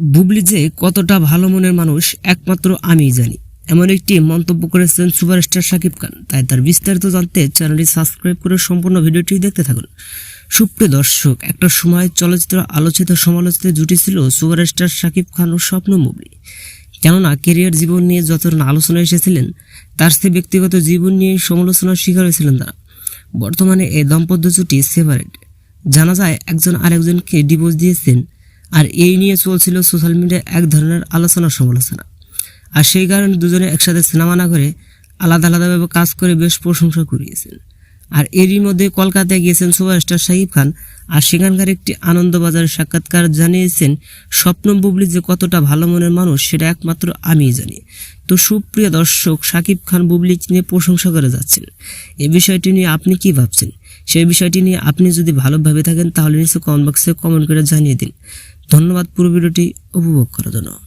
বুবলি যে কতটা ভালো মনের মানুষ, একমাত্র আমিই জানি। এমন একটি মন্তব্য করেছেন সুপারস্টার শাকিব খান। তাই তার বিস্তারিত জানতে চ্যানেলটি সাবস্ক্রাইব করে সম্পূর্ণ ভিডিওটি দেখতে থাকুন। সুপ্রিয় দর্শক, একটা সময় চলচ্চিত্র আলোচিত সমালোচিত জুটি ছিল সুপারস্টার শাকিব খান ও স্বপ্ন বুবলি। কেননা কেরিয়ার জীবন নিয়ে যত আলোচনা এসেছিলেন, তার সে ব্যক্তিগত জীবন নিয়ে সমালোচনার শিকার হয়েছিলেন তারা। বর্তমানে এই দম্পত্য জুটি সেপারেট। জানা যায়, একজন আরেকজনকে ডিভোর্স দিয়েছেন। আর এই নিয়ে চলছিল সোশ্যাল মিডিয়ায় এক ধরনের আলোচনা সমালোচনা। আর সেই কারণে দুজনে একসাথে সিনেমা না করে আলাদা আলাদাভাবে কাজ করে বেশ প্রশংসা কুড়িয়েছেন। আর এরই মধ্যে কলকাতায় গিয়েছেন সুপারস্টার শাহিব খান, আর সেখানকার একটি আনন্দবাজার সাক্ষাৎকার জানিয়েছেন, স্বপ্ন বুবলি যে কতটা ভালো মনের মানুষ, সেটা একমাত্র আমিই জানি। তো সুপ্রিয় দর্শক, শাকিব খান বুবলি নিয়ে প্রশংসা করে যাচ্ছেন। এ বিষয়টি নিয়ে আপনি কি ভাবছেন? সেই বিষয়টি নিয়ে আপনি যদি ভালোভাবে থাকেন, তাহলে নিশ্চয় কমেন্ট বক্সে কমেন্ট করে জানিয়ে দিন। ধন্যবাদ, পুরো ভিডিওটি উপভোগ করার জন্য।